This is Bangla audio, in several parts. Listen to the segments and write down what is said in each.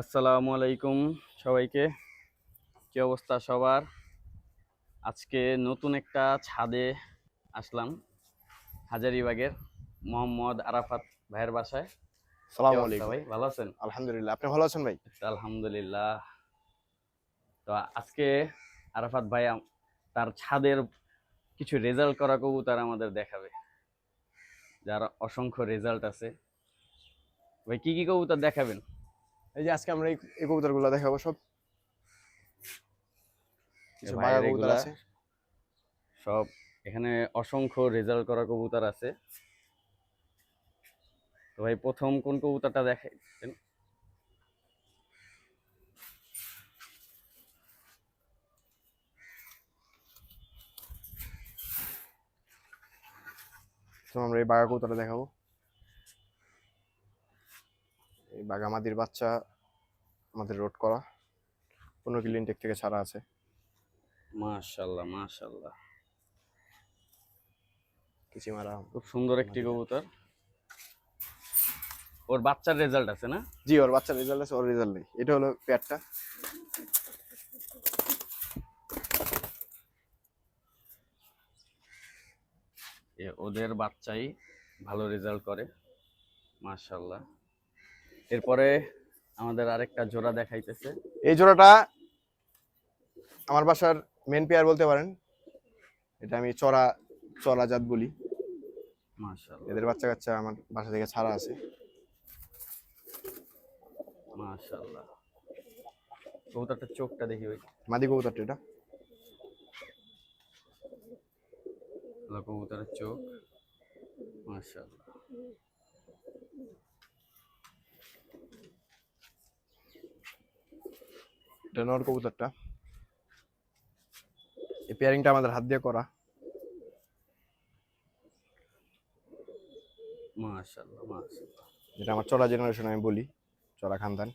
আসসালামু আলাইকুম সবাইকে। কি অবস্থা সবার? আজকে নতুন একটা ছাদে আসলাম হাজারিবাগের মোহাম্মদ আরাফাত ভাইয়ের বাসায়। কি সালাম আলাইকুম। ভাই ভালো আছেন? আলহামদুলিল্লাহ আপনি ভালো আছেন ভাই? আলহামদুলিল্লাহ। তো আজকে আরাফাত ভাই তার ছাদের কিছু রেজাল্ট করা কবুতর আমাদের দেখাবে। যার অসংখ্য রেজাল্ট আছে। ভাই কি কি কবুতর দেখাবেন? এই যে আজকে আমরা এই কবুতরগুলো দেখাবো সব। কিছু বাঘা কবুতর আছে। সব এখানে অসংখ্য রেজাল্ট করা কবুতর আছে। তো ভাই প্রথম কোন কবুতরটা দেখাইছেন তো আমরা এই বাঘা কবুতরটা দেখাবো। এই বাঘামাদির বাচ্চা আমাদের রোড করা। পনেরো কিলো ইনটেক থেকে ছাড়া আছে। মাশাল্লাহ মাশাল্লাহ। কিছু মারা খুব সুন্দর একটি কবুতর। ওর বাচ্চার রেজাল্ট আছে না? জি ওর বাচ্চার রেজাল্ট আছে ওর রেজাল্ট নেই। এটা হলো পেয়ারটা। এ ওদের বাচ্চাই ভালো রেজাল্ট করে। মাশাল্লাহ। এরপরে আমাদের আরেকটা জোড়া দেখাইতেছে। এই জোড়াটা আমার বাসার মেন পেয়ার বলতে পারেন। এটা আমি চড়া চড়া জাত বলি। মাশাল্লাহ এদের বাচ্চা কাচ্চা আমার বাসা থেকে ছাড়া আছে। মাশাল্লাহ কবুতরটার চোখটা দেখি ওই মাদি কবুতরটা এটা। কবুতরের চোখ। মাশাল্লাহ এটা নর কবুতরটা। এই পেয়ারিংটা আমাদের হাত দিয়ে করা। যেটা আমার চড়া জেনারেশন আমি বলি চড়া খানদান।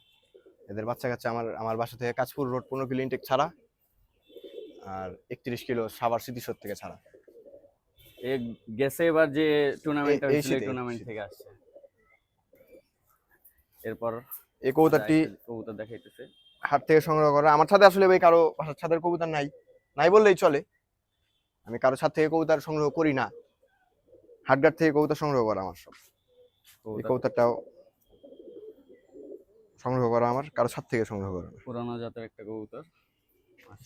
এদের বাচ্চা কাচ্চা আমার আমার বাসা থেকে কাজপুর রোড পনেরো কিলো ইনটেক ছাড়া আর একত্রিশ কিলো সাবার স্মৃতিসোধ থেকে ছাড়া। গেছে এবার যে হয়েছিল টুর্নামেন্ট থেকে আসছে। এরপর এই কবুতরটি কবুতর দেখাইতেছে। হাট থেকে সংগ্রহ করা। আমার ছাদে আসলে ভাই কারও বাসার ছাদের কবুতর নাই। নাই বললেই চলে। আমি কারও ছাদ থেকে কবুতর সংগ্রহ করি না। হাটঘাট থেকে কবুতর সংগ্রহ করা আমার সব এই কবুতর কবুতরটাও সংগ্রহ করা আমার কারও ছাদ থেকে সংগ্রহ করা। পুরানো জাতের একটা কবুতর।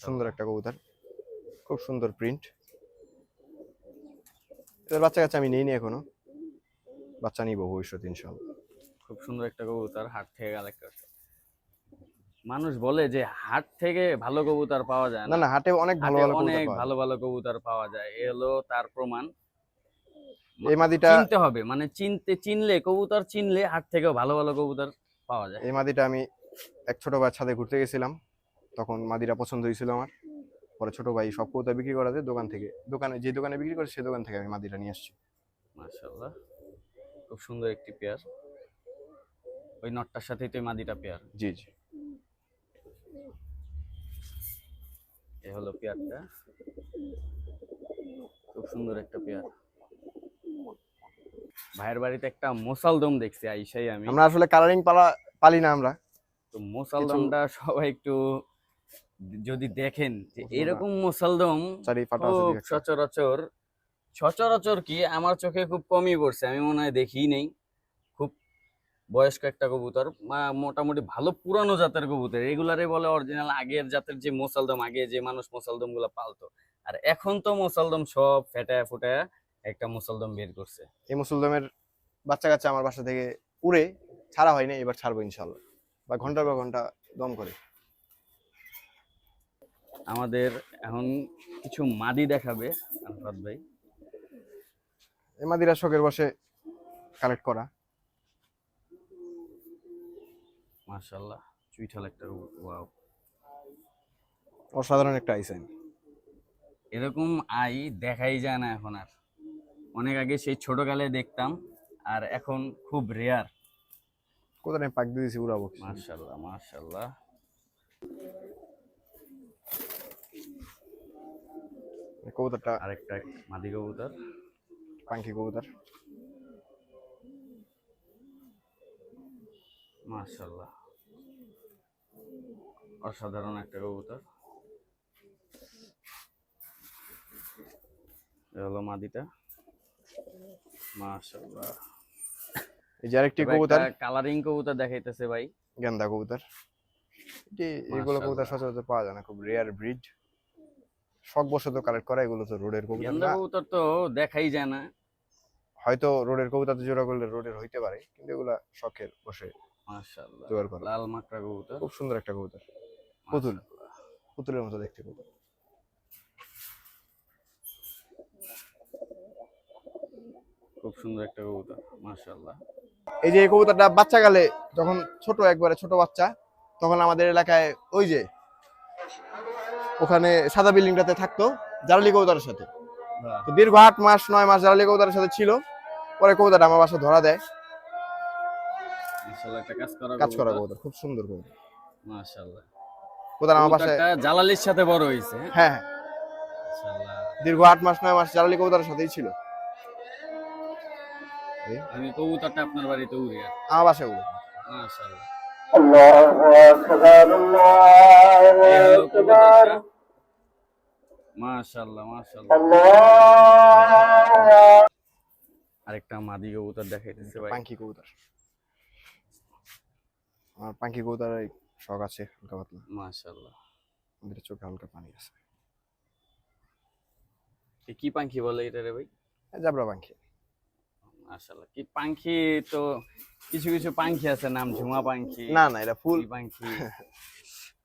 সুন্দর একটা কবুতর। খুব সুন্দর প্রিন্ট এটার বাচ্চা কাচ্চা আমি নেইনি এখনও। বাচ্চা নিব ভবিষ্যৎ ইনশাল্লাহ। খুব সুন্দর একটা কবুতর হাট থেকে কালেক্ট করছে। মানুষ বলে যে হাট থেকে ভালো কবুতর পাওয়া যায় না না হাটে অনেক ভালো ভালো অনেক ভালো ভালো কবুতর পাওয়া যায়। এ হলো তার প্রমাণ। এই মাদিটা চিনতে হবে মানে চিনতে চিনলে কবুতর চিনলে হাট থেকেও ভালো ভালো কবুতর পাওয়া যায়। এই মাদিটা আমি এক ছোট ভাইয়ের ছাদে ঘুরতে গেছিলাম। তখন মাদিটা পছন্দ হয়েছিল আমার। পরে ছোট ভাই সব কবুতর বিক্রি করাতে দোকান থেকে। দোকানে যে দোকানে বিক্রি করে সেই দোকান থেকে আমি মাদিটা নিয়ে আসছি। মাশাআল্লাহ। খুব সুন্দর একটি পেয়ার। ওই নটটার সাথেই তো মাদিটা পেয়ার। জি জি। এ হলো পেয়ারটা। খুব সুন্দর একটা পেয়ার। ভাইয়ের বাড়িতে একটা মোসালদম দেখছি আইসাই আমি। আমরা আসলে কালারিং পালা পালি না আমরা। তো মোসালদমটা সবাই একটু যদি দেখেন যে এরকম মোসালদম। সচরাচর সচরাচর কি আমার চোখে খুব কমই পড়ছে আমি মনে হয় দেখি নেই। বয়স্ক একটা কবুতর মোটামুটি ভালো পুরানো জাতের কবুতর। এগুলারে বলে অরিজিনাল আগের জাতের যে মোসালদম আগে যে মানুষ মোসালদমগুলা পালতো। আর এখন তো মোসালদম সব ফেটায় ফুটায় একটা মোসালদম বের করছে। এই মুসলদমের বাচ্চা কাচ্চা আমার বাসা থেকে উড়ে ছাড়া হয়নি এবার ছাড়বো ইনশাল্লাহ বা ঘণ্টার পর ঘণ্টা দম করে। আমাদের এখন কিছু মাদি দেখাবে আনফাত ভাই। এই মাদিরা শখের বসে কালেক্ট করা। মাশাল্লাহ চুইঠাল একটা ওয়াও। অসাধারণ একটা আইসাইন এরকম আই দেখাই যায় না এখন আর। অনেক আগে সেই ছোটকালে দেখতাম আর এখন খুব রেয়ার কোথায় আমি পাক দিয়েছি উড়াবো মার্শাল্লাহ মার্শাল্লাহ কবুতরটা আরেকটা মাদি কবুতর। পাঙ্কি কবুতর। মার্শাল্লাহ অসাধারণ একটা কবুতর। হলো মাদিটা। মাশাআল্লাহ। এই যে আরেকটি কবুতর। কালারিং কবুতর দেখাইতেছে ভাই। গেন্দা কবুতর। এগুলো কবুতর সচরাচর পাওয়া যায় না খুব রেয়ার ব্রিড শখ বশত কালেক্ট করা এগুলো তো রোডের কবুতর গেন্দা কবুতর তো দেখাই যায় না। হয়তো রোডের কবুতর জোড়া করলে রোডের হইতে পারে কিন্তু এগুলা শখের বসে মাশাআল্লাহ। লাল মাকড়া কবুতর। খুব সুন্দর একটা কবুতর। পুতুল। পুতুলের মতো দেখতে কবুতর খুব সুন্দর একটা কবুতর মাশাআল্লাহ। এই যে এই কবুতরটা বাচ্চা কালে যখন ছোট একবারে ছোট বাচ্চা তখন আমাদের এলাকায় ওই যে ওখানে সাদা বিল্ডিংটাতে থাকতো জারালি কবুতরের সাথে। তো দীর্ঘ আট মাস নয় মাস জারালি কবুতরের সাথে ছিল। পরে কবুতরটা আমার বাসা ধরা দেয়। কাজ করা কবুতর খুব সুন্দর কবুতর। মাশাআল্লাহ। প্রধান জালালির সাথে বড় হয়েছে হ্যাঁ? হ্যাঁ, হ্যাঁ। দীর্ঘ আট মাস নয় মাস জালালি কবুতরের সাথেই ছিল। আরেকটা মাদি কবুতর দেখাইতেছে কবুতর। আমার কবুতর শখ আছে হালকা পাতলা। মাশাআল্লাহ। আমাদের চোখে হালকা পানি আছে। কি পাখি বলে এটা রে ভাই? জাবরা পাঙ্কি মাশাআল্লাহ। কি পাখি? তো কিছু কিছু পাখি আছে নাম ঝুমা পাখি না না এটা ফুল। পাখি।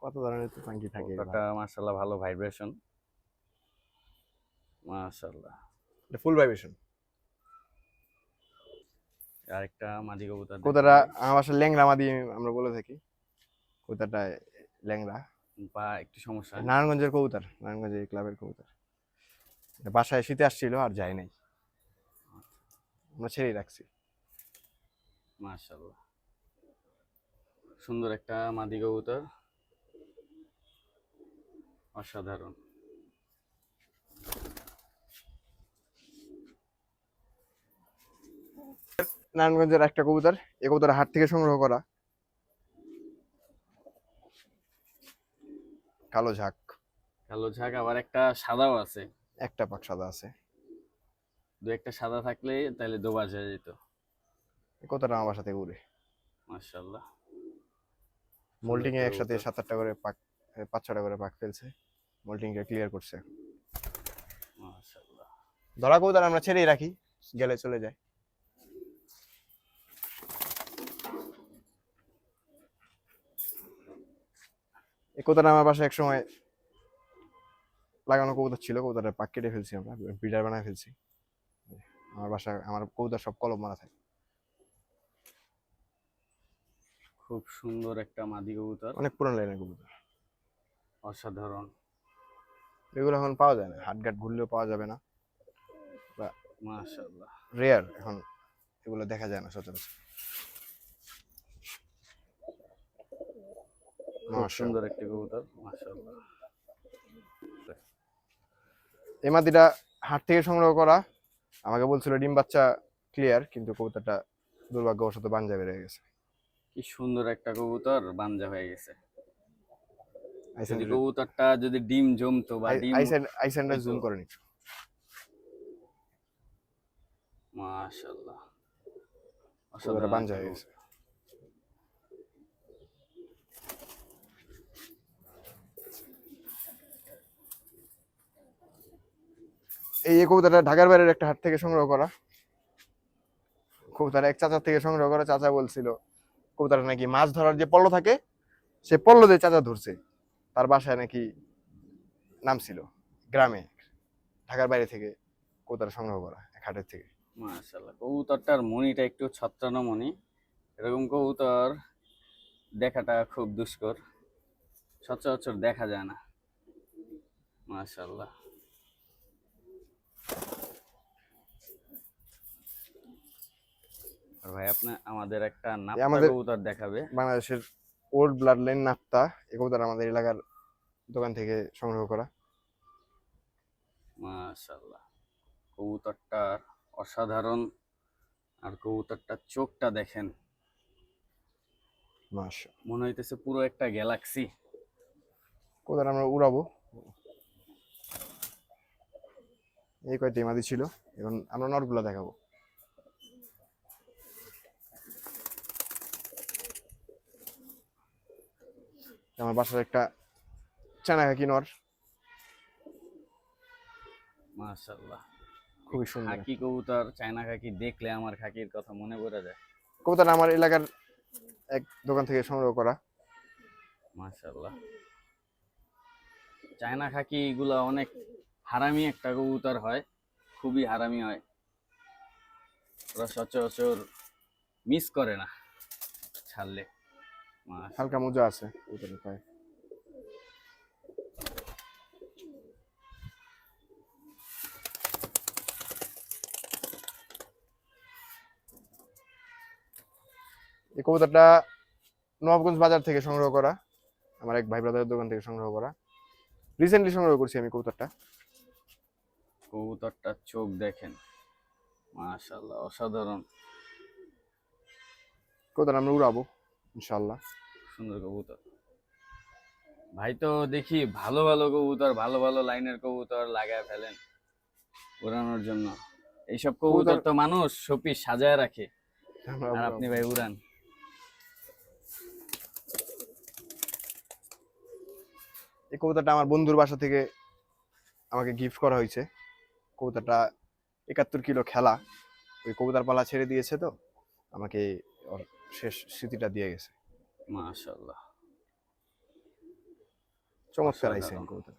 কত ধরনের তো পাঙ্কি থাকে কবুতরটা মাশাআল্লাহ ভালো ভাইব্রেশন মাশাআল্লাহ। এটা ফুল ভাইব্রেশন আরেকটা মাদি কবুতর কবুতরটা আমার ল্যাংরা মাদি আমরা বলে থাকি। কবুতরটা দেখি। পা একটু সমস্যা। নারায়ণগঞ্জের কবুতর নারায়ণগঞ্জের ক্লাবের কবুতর। বাসায় শীতে আসছিল আর যায় নাই। আমরা ছেড়েই রাখছি। মাশাআল্লাহ। সুন্দর একটা মাদি কবুতর। অসাধারণ। নারায়ণগঞ্জের একটা কবুতর এই কবুতর হাট থেকে সংগ্রহ করা। কালো ঝাঁক। কালো ঝাঁক আবার একটা সাদাও আছে। একটা পাক সাদা আছে। দু একটা সাদা থাকলে তাহলে দোবাজ হয়ে যেত। কবুতরটা আমার থেকে উড়ে মাশাআল্লাহ। মোল্টিং এ একসাথে সাত আটটা করে পাক পাঁচ ছটা করে পাক ফেলছে। মোল্টিং কে ক্লিয়ার করছে। মাশাআল্লাহ। ধরা কবুতর আমরা ছেড়েই রাখি গেলে চলে যায়। এই কবুতরটা আমার বাসায় এক সময় লাগানো কবুতর ছিল কবুতরের পাক কেটে ফেলছি আমরা বিডার বানায় ফেলছি। আমার বাসায় আমার কবুতর সব কলম মারা থাকে। খুব সুন্দর একটা মাদি কবুতর। অনেক পুরান লাইনের কবুতর। অসাধারণ। এগুলো এখন পাওয়া যায় না হাটঘাট ঘুরলেও পাওয়া যাবে না। মাশাআল্লাহ। রেয়ার এখন এগুলো দেখা যায় না সচরাচর। খুব সুন্দর একটি কবুতর মাশাআল্লাহ। এই মাদিটা হাট থেকে সংগ্রহ করা। আমাকে বলছিল ডিম বাচ্চা ক্লিয়ার কিন্তু কবুতরটা দুর্ভাগ্যবশত বাঞ্জা বেড়ে গেছে। কি সুন্দর একটা কবুতর বানজা হয়ে গেছে। যদি কবুতরটা যদি ডিম জমতো বা ডিম আইসেনটা জুম। করে নিচ্ছ। মাশাআল্লাহ। বাঞ্জা হয়ে গেছে। এই কবুতরটা ঢাকার বাইরের একটা হাট থেকে সংগ্রহ করা। কবুতর এক চাচার থেকে সংগ্রহ করা। চাচা বলছিল, কবুতরটা নাকি মাছ ধরার যে পল্ল থাকে, সে পল্ল দিয়ে চাচা ধরছে। তার বাসায় নাকি নাম ছিল, গ্রামে, ঢাকার বাইরে থেকে কবুতর সংগ্রহ করা, এক হাটের থেকে। মাশাআল্লাহ, কবুতরটার মনিটা একটু ছত্রানো মনি। এরকম কবুতর দেখাটা খুব দুষ্কর। সচরাচর দেখা যায় না। মাশাআল্লাহ। আর ভাই আপনি আমাদের একটা নাপ্তা আমাদের- কবুতর দেখাবে। বাংলাদেশের ওল্ড ব্লাড লাইন নাপ্তা এই কবুতর আমাদের এলাকার দোকান থেকে সংগ্রহ করা। মাশাআল্লাহ। কবুতরটার অসাধারণ আর কবুতরটার চোখটা দেখেন। মনে হইতেছে পুরো একটা গ্যালাক্সি। কবুতর আমরা উড়াবো। এই কয়টি মাদি ছিল এখন আমরা নটগুলো দেখাবো। আমার বাসার একটা চানা খাকি নর মাশাল্লাহ খুবই সুন্দর। খাকি কবুতর চায়না খাকি দেখলে আমার খাকির কথা মনে পড়ে যায়। কবুতর আমার এলাকার এক দোকান থেকে সংগ্রহ করা। মাশাল্লাহ চায়না খাকি এগুলা অনেক হারামি একটা কবুতর হয় খুবই হারামি হয়। ওরা সচরাচর মিস করে না ছাড়লে। মাশাআল্লাহ। হালকা মোজা আছে পায়ে এই কবুতরটা নবাবগঞ্জ বাজার থেকে সংগ্রহ করা আমার এক ভাই ব্রাদারের দোকান থেকে সংগ্রহ করা। রিসেন্টলি সংগ্রহ করছি আমি কবুতরটা। কবুতরটার চোখ দেখেন মাশাল্লাহ অসাধারণ। কবুতর আমরা উড়াবো। ইনশাল্লাহ সুন্দর কবুতর। ভাই তো দেখি ভালো ভালো কবুতর ভালো ভালো লাইনের কবুতর লাগায় ফেলেন উড়ানোর জন্য। এইসব কবুতর কবুতর- তো মানুষ সপি সাজায় রাখে। আর আপনি ভাই উড়ান। এই কবুতরটা আমার বন্ধুর বাসা থেকে আমাকে গিফট করা হয়েছে। কবুতরটা একাত্তর কিলো খেলা। ওই কবুতর পালা ছেড়ে দিয়েছে তো। আমাকে শেষ স্মৃতিটা দিয়ে গেছে। মাশাল্লাহ চমৎকার আইছে অসাধারণ। কবুতর।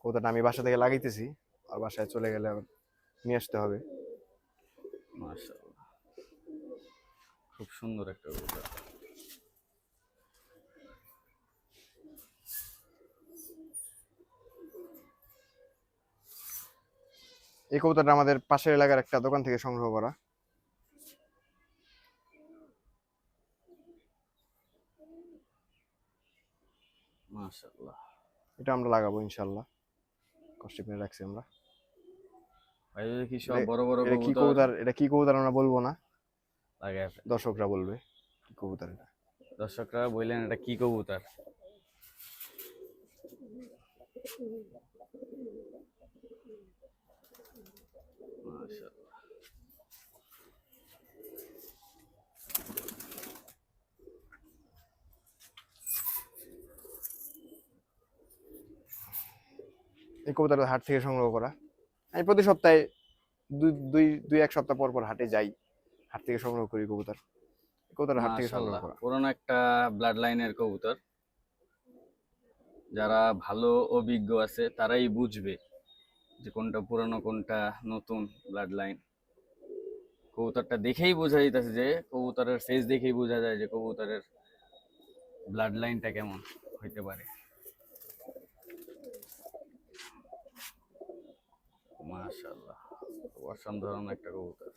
কবুতরটা আমি বাসা থেকে লাগাইতেছি আর বাসায় চলে গেলে আবার নিয়ে আসতে হবে। খুব সুন্দর একটা কবুতর। এই কবুতরটা আমাদের পাশের এলাকার একটা দোকান থেকে সংগ্রহ করা। মাশাল্লাহ এটা আমরা লাগাবো ইনশাল্লাহ কষ্ট করে রাখছি আমরা। ভাই কি সব বড় বড় এটা কি কবুতর? কবুতর এটা কি কবুতর আমরা বলব না। লাগায় দর্শকরা বলবে কি কবুতর এটা। দর্শকরা বললেন এটা কি কবুতর মাশাআল্লাহ। এই কবুতরটা হাট থেকে সংগ্রহ করা। আমি প্রতি সপ্তাহে দুই দুই দুই এক সপ্তাহ পর পর হাটে যাই হাট থেকে সংগ্রহ করি কবুতর। কবুতর হাট থেকে সংগ্রহ করা। পুরনো একটা ব্লাড লাইনের কবুতর। যারা ভালো অভিজ্ঞ আছে তারাই বুঝবে যে কোনটা পুরনো কোনটা নতুন ব্লাড লাইন কবুতরটা দেখেই বোঝা যাইতেছে যে কবুতরের ফেস দেখেই বোঝা যায় যে কবুতরের ব্লাড লাইনটা কেমন হইতে পারে। মাশাআল্লাহ অসাধারণ একটা কবুতর।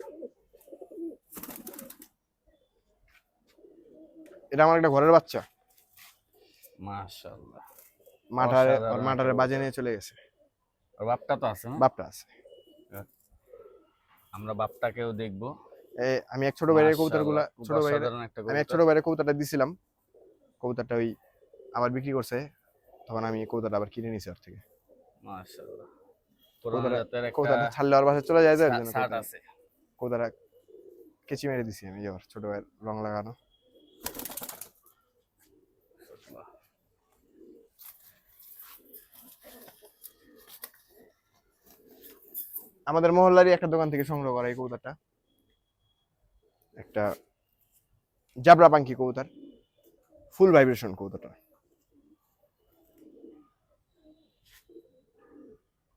এটা আমার একটা ঘরের বাচ্চা। মাশাআল্লাহ মাঠারে মাঠারে বাজে নিয়ে চলে গেছে। আর বাপটা তো আছে না? বাপটা আছে। আমরা বাপটাকেও দেখব। আমি এক ছোট ভাইয়ের কবুতরগুলা ছোট একটা আমি এক ছোট। ভাইয়ের কবুতরটা দিছিলাম। কবুতরটা ওই আবার বিক্রি করছে। তখন আমি কবুতরটা আবার কিনে নিছি ওর থেকে। মাশাআল্লাহ। কবুতরটা ছাড়লে ওর বাসায় চলে যায় আছে। কবুতরটা কেচি মেরে দিছি আমি ওর ছোট ভাইয়ের রং লাগানো। আমাদের মহল্লারই একটা দোকান থেকে সংগ্রহ করা এই কবুতরটা। একটা জাবরা পাঙ্কি কবুতর। ফুল ভাইব্রেশন কবুতরটা।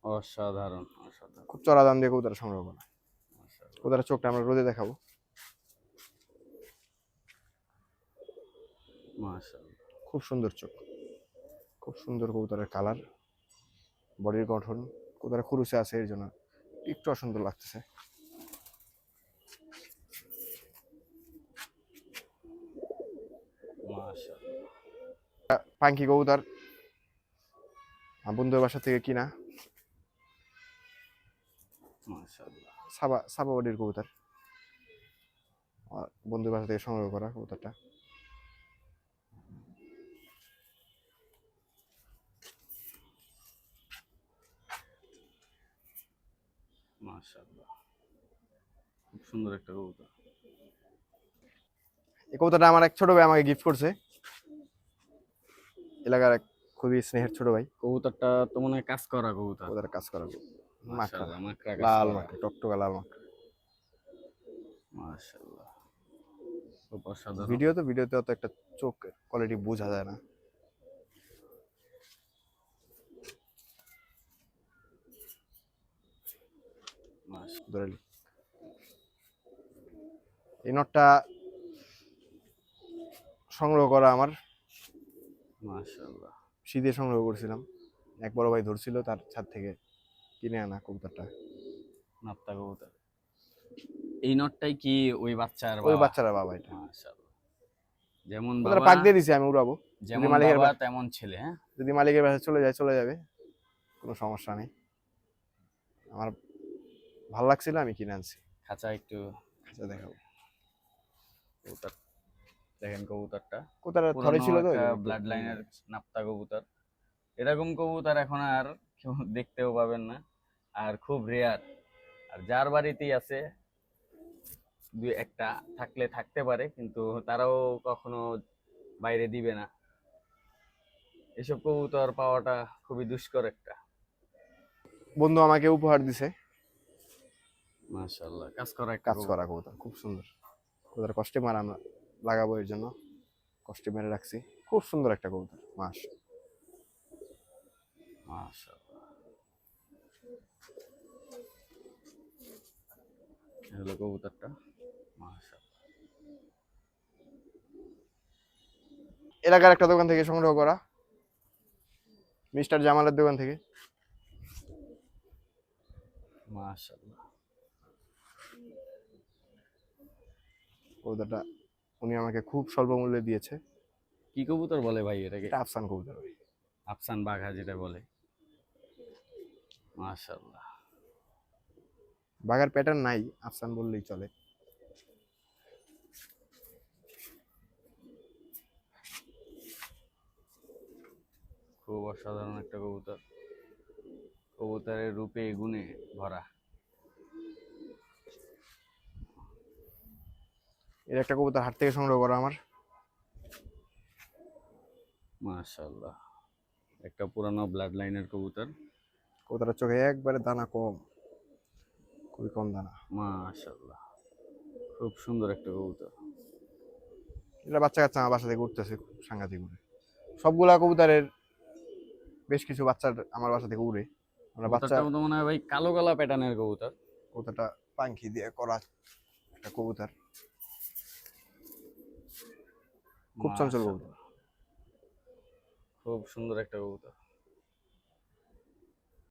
অসাধারণ অসাধারণ। খুব চড়া দাম দিয়ে কবুতর সংগ্রহ করা। কবুতরের চোখটা আমরা রোদে দেখাবো। খুব সুন্দর চোখ। খুব সুন্দর কবুতরের কালার। বডির গঠন। কবুতরের খুরুসে আছে এর জন্য একটু অসুন্দর লাগতেছে। পাঙ্কি কবুতর। বন্ধুর বাসা থেকে কিনা। সাবা সাবা বডির কবুতর। বন্ধু বাসা থেকে সংগ্রহ করা কবুতরটা। মাশাআল্লাহ। খুব সুন্দর একটা কবুতর। এই কবুতরটা আমার এক ছোট ভাই আমাকে গিফট করছে। এলাকার এক খুবই স্নেহের ছোট ভাই। কবুতরটা তো মনে হয় কাজ করা কবুতর। কবুতর কাজ করা কবুতর। মাকড়া কাজ লাল করা। মাকড়া টকটকা লাল মাকড়া মাশাআল্লাহ অসাধারণ। ভিডিও তো ভিডিওতে অত একটা চোখ কোয়ালিটি বোঝা যায় না। এই নটটা সংগ্রহ করা আমার। মাশাআল্লাহ শীতে সংগ্রহ করছিলাম। এক বড় ভাই ধরছিল তার ছাদ থেকে। কিনে আনা কবুতরটা? নাপ্তা কবুতর। এই নটটাই কি ওই বাচ্চার ওই? বাচ্চারা বাবা এটা। যেমন বাবা পাক দিয়ে দিছি আমি উড়াবো। যেমন মালিকের বাবা তেমন ছেলে হ্যাঁ? যদি মালিকের বাসায় চলে যায় চলে যাবে। কোনো সমস্যা নেই। আমার ভালো লাগছিল আমি কিনে আনছি। খাঁচা একটু খাঁচা দেখাবো। কবুতর দেখেন কবুতরটা। কোথায় ধরে ছিল তো ব্লাড লাইনের নাপ্তা কবুতর। এরকম কবুতর এখন আর কেউ দেখতেও পাবেন না। আর খুব রেয়ার আর যার বাড়িতেই আছে দু একটা থাকলে থাকতে পারে কিন্তু তারাও কখনো বাইরে দিবে না। এসব কবুতর পাওয়াটা খুবই দুষ্কর একটা। বন্ধু আমাকে উপহার দিছে। মাশাআল্লাহ কাজ করা কাজ করা কবুতর খুব সুন্দর। কবুতর কষ্টে মারা লাগাবো এর জন্য। কষ্টে মেরে রাখছি। খুব সুন্দর একটা কবুতর মাস মাশাআল্লাহ এই হলো কবুতরটা। মাশাআল্লাহ। এলাকার একটা দোকান থেকে সংগ্রহ করা। মিস্টার জামালের দোকান থেকে। মাশাআল্লাহ। কবুতরটা উনি আমাকে খুব স্বল্প মূল্যে দিয়েছে। কি কবুতর বলে ভাই এটাকে? আফসান কবুতর। আফসান বাঘা যেটা বলে। মাশাআল্লাহ। বাঘার প্যাটার্ন নাই আফসান বললেই চলে। খুব অসাধারণ একটা কবুতর। কবুতরের রূপে গুণে ভরা। এর একটা কবুতর হাট থেকে সংগ্রহ করা আমার। মাশাআল্লাহ। একটা পুরানো ব্লাড লাইনের কবুতর। কবুতরের চোখে একবারে দানা কম। খুবই কম দানা। মাশাআল্লাহ। খুব সুন্দর একটা কবুতর। এটা বাচ্চা কাচ্চা আমার বাসা থেকে উঠতেছে খুব সাংঘাতিক উড়ে। সবগুলা কবুতরের বেশ কিছু বাচ্চা আমার বাসা থেকে উড়ে। আমরা বাচ্চা তো মনে হয় ভাই কালো কালা প্যাটার্নের কবুতর। কবুতরটা পাঙ্খি দিয়ে করা একটা কবুতর। খুব চঞ্চল কবুতর। খুব সুন্দর একটা কবুতর।